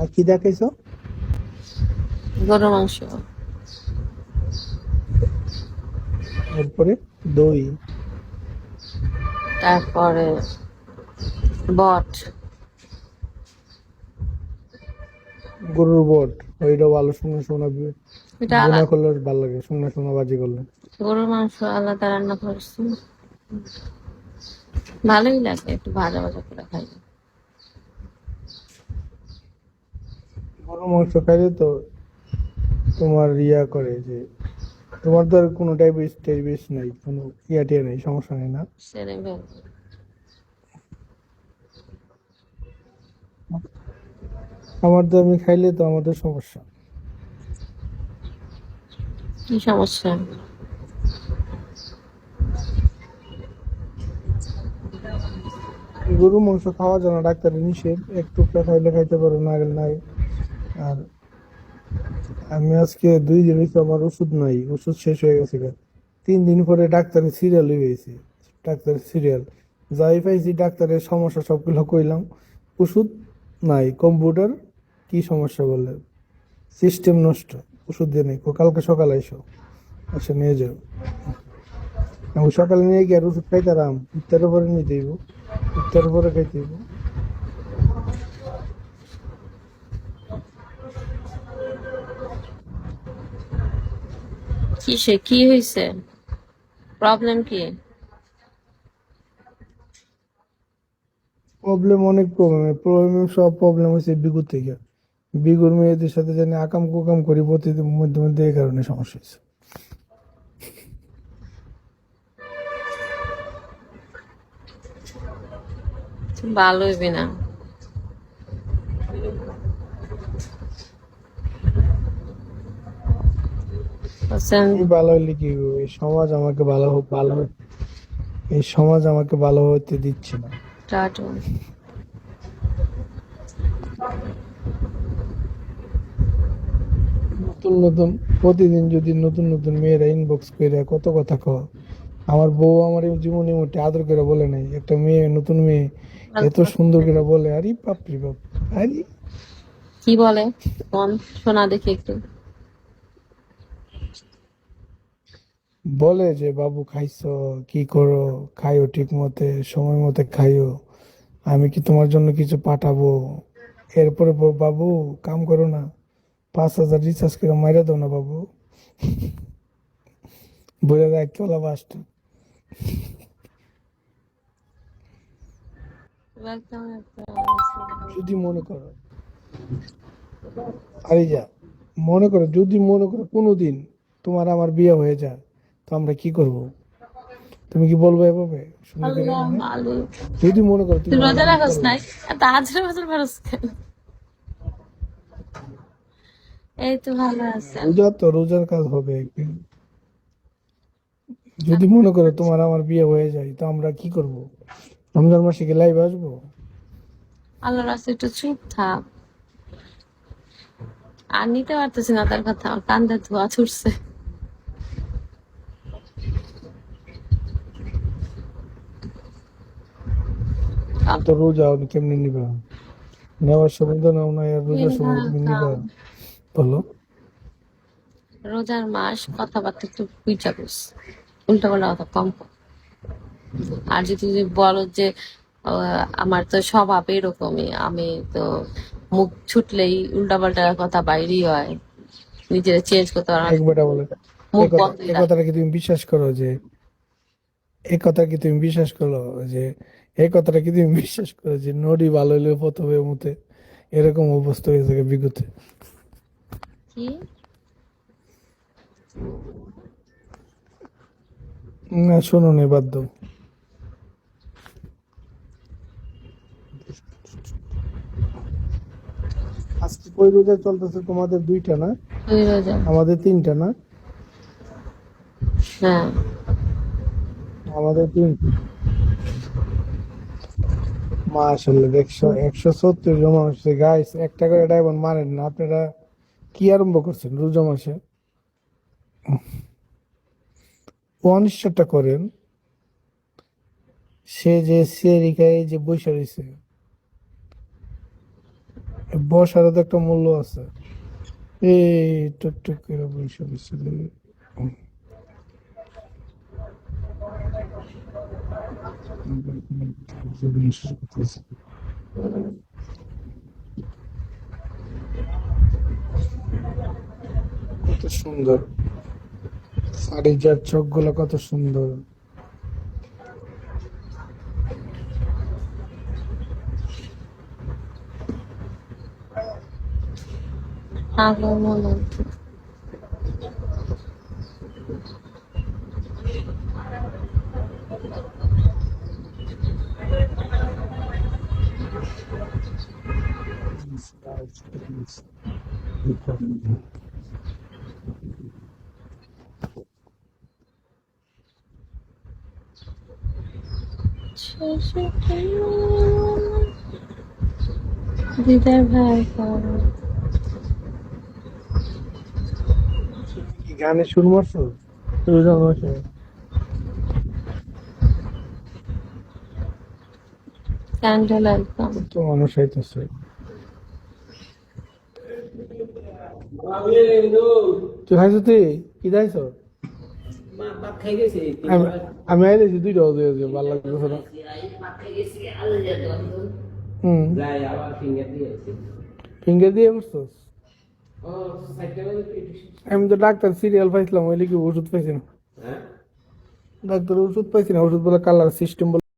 আর কি দেখাইছো? গরু মাংস। এরপরে দই। তারপরে বট। গরুর বট ওইটা ভালো শুকনো এটা আলাদা। করলে ভালো লাগে শুকনো শুকনো বাজি করলে। গরুর মাংস আলাদা রান্না করছি। ভালোই লাগে একটু ভাজা ভাজা করে খাই গরুর মাংস খাইলে তো তোমার ইয়া করে যে তোমার তো আর কোনো ডায়াবেটিস টাইবিস নাই কোনো ইয়া টিয়া নেই সমস্যা নেই না? আমার তো আমি খাইলে তো আমাদের সমস্যা। কি সমস্যা? গরু মাংস খাওয়া যায় না ডাক্তারের নিষেধ। এক টুকরা খাইলে খাইতে পারো না গেলে নাই। আর আমি আজকে দুই দিন হয়েছে আমার ওষুধ নাই, ওষুধ শেষ হয়ে গেছে তিন দিন পরে ডাক্তারের সিরিয়াল হয়ে গেছে ডাক্তারের সিরিয়াল যাই পাইছি ডাক্তারের সমস্যা সবগুলো কইলাম, ওষুধ নাই, কম্পিউটার কি সমস্যা বললে সিস্টেম নষ্ট, ওষুধ দিয়ে নেই। কালকে সকালে এসো আচ্ছা নিয়ে যাও। আমি সকালে নিয়ে গিয়ে আর ওষুধ খাইতারাম ইত্যার পরে নিতে হইব ইত্যার পরে খাইতে হইব কি সে কি হয়েছে প্রবলেম কি? প্রবলেম অনেক প্রবলেম প্রবলেম সব প্রবলেম হচ্ছে বিগুর থেকে। বিগুর মেয়েদের সাথে জানি আকাম কুকাম করি প্রতিদিন মধ্যে মধ্যে এই কারণে সমস্যা হয়েছে ভালো হইবে না। বুঝছেন? ভালো হইলে কি এই সমাজ আমাকে ভালো হোক ভালো এই সমাজ আমাকে ভালো হতে দিচ্ছে না। টাটু নতুন নতুন প্রতিদিন যদি নতুন নতুন মেয়েরা ইনবক্স করে কত কথা কও? আমার বউ আমার জীবনে মোটে আদর করে বলে নাই। একটা মেয়ে নতুন মেয়ে এত সুন্দর করে বলে আরে বাপরি বাপ আরে। কি বলে শোনা দেখি একটু। বলে যে বাবু খাইছো কি করো? খাইও ঠিক মতে সময় মতে খাইও। আমি কি তোমার জন্য কিছু পাঠাবো? এরপরে বাবু কাম করো না। পাঁচ হাজার রিচার্জ করে মাইরা দাও না বাবু। বলে দেয় চলা বাসটা যদি মনে করো। আরে যা মনে করো যদি মনে করো কোনোদিন তোমার আমার বিয়ে হয়ে যায় আমরা কি করব? তুমি কি বলব এভাবে? যদি মনে করো তুমি রোজা রাখস নাই আজরে এই তো ভালো আছে। রোজা তো রোজার কাজ হবে যদি মনে করো তোমার আমার বিয়ে হয়ে যায় তো আমরা কি করব? রমজান মাসে কি লাইভ আসব? আল্লাহ রাস্তা একটু চুপ থাক। আর নিতে পারতেছি না তার কথা আমার কান্দে ধোয়া ছুটছে তো রোজা আমি কেমনি নিবা? নেওয়ার নাও না আর তুমি নিবা। বলো। রোজার মাস কথাবার্তা একটু বুঝা বুঝ। উল্টা পাল্টা কথা কম আর যদি তুমি বলো যে আমার তো স্বভাব এরকমই আমি তো মুখ ছুটলেই উল্টা পাল্টা কথা বাইরেই হয়। নিজের চেঞ্জ করতে পারো মুখ কথা- বন্ধ কথাটা কি তুমি বিশ্বাস করো যে এই কথা কি তুমি বিশ্বাস করো যে এই কথাটা কি তুমি বিশ্বাস করো যে নদী ভালো হইলে প্রথমে মতে? এরকম অবস্থা হয়ে থাকে বিগতে। কি? না শোনো নে দাও। আজকে কই রোজা চলতেছে তোমাদের দুইটা না? আমাদের তিনটা না? হ্যাঁ। আমাদের তিন মাশাল্লাহ একশো একশো সত্তর জমা হচ্ছে গাইস একটা করে ডায়মন্ড মারেন না। আপনারা কি আরম্ভ করছেন রোজা মাসে? অনিশ্চয়টা করেন। সে যে সেরিকায় যে বসে রয়েছে বসারও তো একটা মূল্য আছে। এই টুক টুক করে বসে বসে কত সুন্দর। সারিজার চোখগুলো কত সুন্দর। আগের মনে হতো। দিদার ভাই পাওয়া কি গানে সুর মারছো রোজা মাসে ক্যান্ডেল একদম তো মানুষ আইতেছে তুই খাইছো তুই কি খাইছো আমি দুইটা হয়ে গেছে ভালো লাগতেছে না। হুম ফিঙ্গার দিয়ে পেট আমি তো ডাক্তার সিরিয়াল পাইছিলাম ওই কি ওষুধ পাইছি না। হ্যাঁ? ডাক্তার ওষুধ পাইছি না ওষুধ বলে কালার সিস্টেম